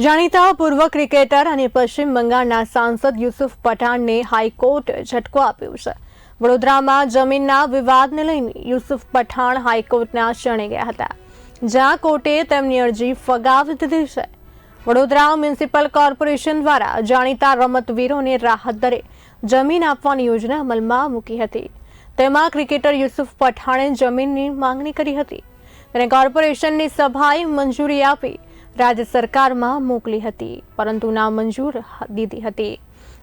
જાણીતા પૂર્વ ક્રિકેટર અને પશ્ચિમ બંગાળના સાંસદ યુસુફ પઠાણને હાઈકોર્ટે ઝટકો આપ્યો છે. વડોદરામાં જમીનના વિવાદને લઈને યુસુફ પઠાણ હાઈકોર્ટના શરણે ગયા હતા. જ્યાં કોર્ટે તેમની અરજી ફગાવી દીધી છે. વડોદરા મ્યુનિસિપલ કોર્પોરેશન દ્વારા જાણીતા રમતવીરોને રાહત દરે જમીન આપવાની યોજના અમલમાં મૂકી હતી. તેમાં ક્રિકેટર યુસુફ પઠાણે જમીનની માંગણી કરી હતી. અને કોર્પોરેશનની સભાએ મંજૂરી આપી રાજ્ય સરકારમાં મોકલી હતી, પરંતુ નામંજૂર દીધી હતી.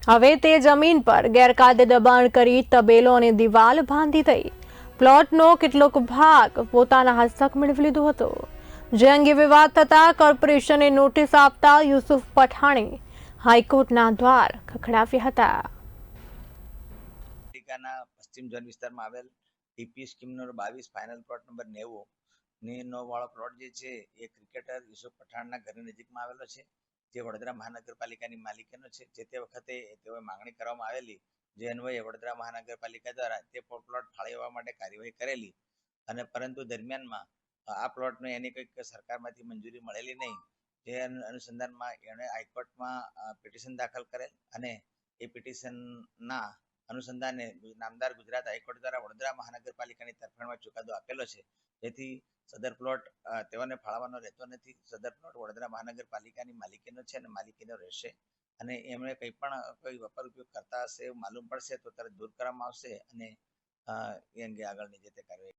હવે તે જમીન પર ગેરકાયદે દબાણ કરી તબેલો અને દિવાલ બાંધી થઈ. પ્લોટનો કેટલોક ભાગ પોતાના હસ્તક મેળવી લીધો હતો. જે અંગે વિવાદ થતા કોર્પોરેશને નોટિસ આપતા યુસુફ પઠાણે હાઈકોર્ટના દ્વાર ખખડાવ્યા હતા. પશ્ચિમ ઝોન વિસ્તારમાં આવેલ ટીપી સ્કીમ નંબર બાવીસ ફાઇનલ પ્લોટ નંબર નેવું ની વાળો પ્લોટ જે છે એ ક્રિકેટર યુસુફ પઠાણના ઘરની નજીકમાં આવેલો છે. જે વડોદરા મહાનગરપાલિકાની માલિકીનો છે. જે તે વખતે તેઓએ માંગણી કરવામાં આવેલી જે અન્વયે વડોદરા મહાનગરપાલિકા દ્વારા તે પ્લોટ ફાળવવા માટે કાર્યવાહી કરેલી અને પરંતુ દરમિયાનમાં આ પ્લોટને એની કંઈક સરકારમાંથી મંજૂરી મળેલી નહીં. જે અનુસંધાનમાં એણે હાઈકોર્ટમાં પિટિશન દાખલ કરેલ અને એ પિટિશનના અનુસંધાને નામદાર ગુજરાત હાઈકોર્ટ દ્વારા વડોદરા મહાનગરપાલિકાની તરફેણમાં ચુકાદો આપેલો છે. જેથી સદર પ્લોટ તેઓને ફાળવવાનો રહેતો નથી. સદર પ્લોટ વડોદરા મહાનગરપાલિકાની માલિકીનો છે અને માલિકીનો રહેશે. અને એમણે કંઈ પણ કોઈ વપર ઉપયોગ કરતા હશે માલુમ પડશે તો તરત દૂર કરવામાં આવશે અને એ અંગે આગળની જે તે કાર્યવાહી